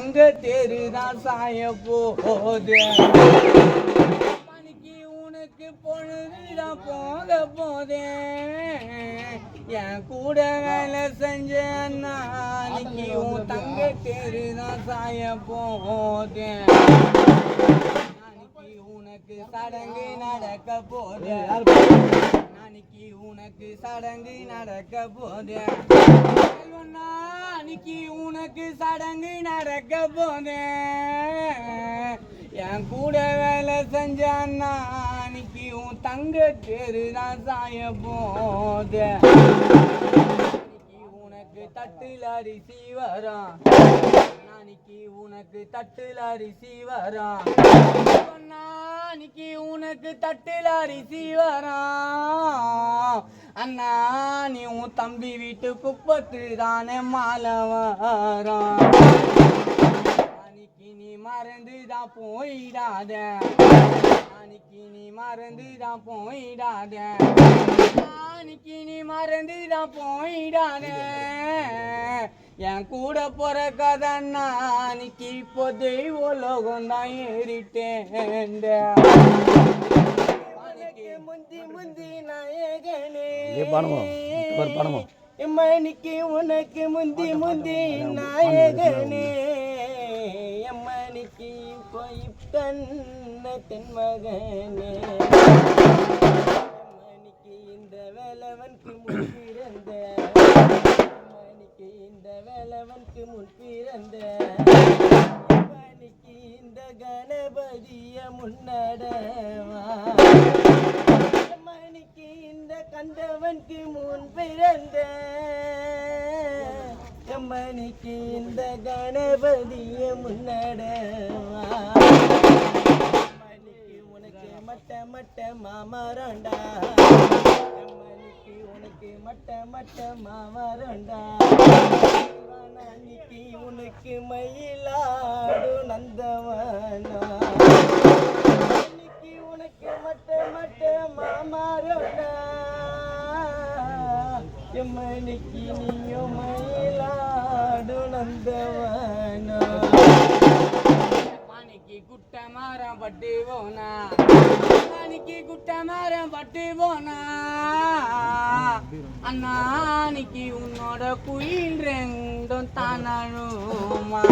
அங்க தெருதான் சாய போது மணிக்கு உனக்கு பொழுதுதான் போக போதே. என் கூட வேலை செஞ்ச நாளைக்கு உன் தங்க தெருதான் சாய போதே நாளைக்கு உனக்கு சடங்கு நடக்க போதே நாளைக்கு உனக்கு சடங்கு நடக்க போதே நாளைக்கு உனக்கு சடங்கு நடக்க போதே. என் கூட வேலை செஞ்சான் அன்னைக்கு உன் தங்க தெரு தான் சாய போதே. உனக்கு தட்டுல அரிசி வரும் நாளைக்கு உனக்கு தட்டுல அரிசி வரான். சொன்னா அன்னைக்கு உனக்கு தட்டுல அரிசி வரான். அண்ணா நீ உன் தம்பி வீட்டு குப்பத்து தானே மாலை வரும் அன்னைக்கு நீ மறந்து தான் போயிடாத. அன்னைக்கு நீ மறந்து தான் போயிடாத. அன்னைக்கு நீ மறந்து தான் போயிடாத. என் கூட போற கதை அன்னைக்கு இப்போ தெய்வ லோகம் தான் ஏறிட்டேன். எம்மணிக்கு உனக்கு முந்தி முந்தி நாயகனே. எம்மணிக்கு போய் கண்ண தென்மகனே எம்மணிக்கு இந்த வேலவனுக்கு முன் பிறந்த. எம்மணிக்கு இந்த வேலவனுக்கு முன் பிறந்த. எம்மணிக்கு இந்த கணபதிய முன்னடவா. கண்டவனுக்கு முன் பிறந்த எம்மணிக்கு இந்த கணபதிய முன்னடவா மணிக்கு உனக்கு மட்ட மட்ட மாமரண்டா. எம்மணிக்கு உனக்கு மட்ட மட்ட மாமரண்டா. எம்மணிக்கு நீயும் மயிலாடு நந்தவனா மாணிக்கு குட்ட மாறம் பட்டு போனா மாணிக்கு குட்ட மாறம் பட்டு போனா அண்ணா அன்னைக்கு உன்னோட குயில் ரெண்டும் தானழுமா.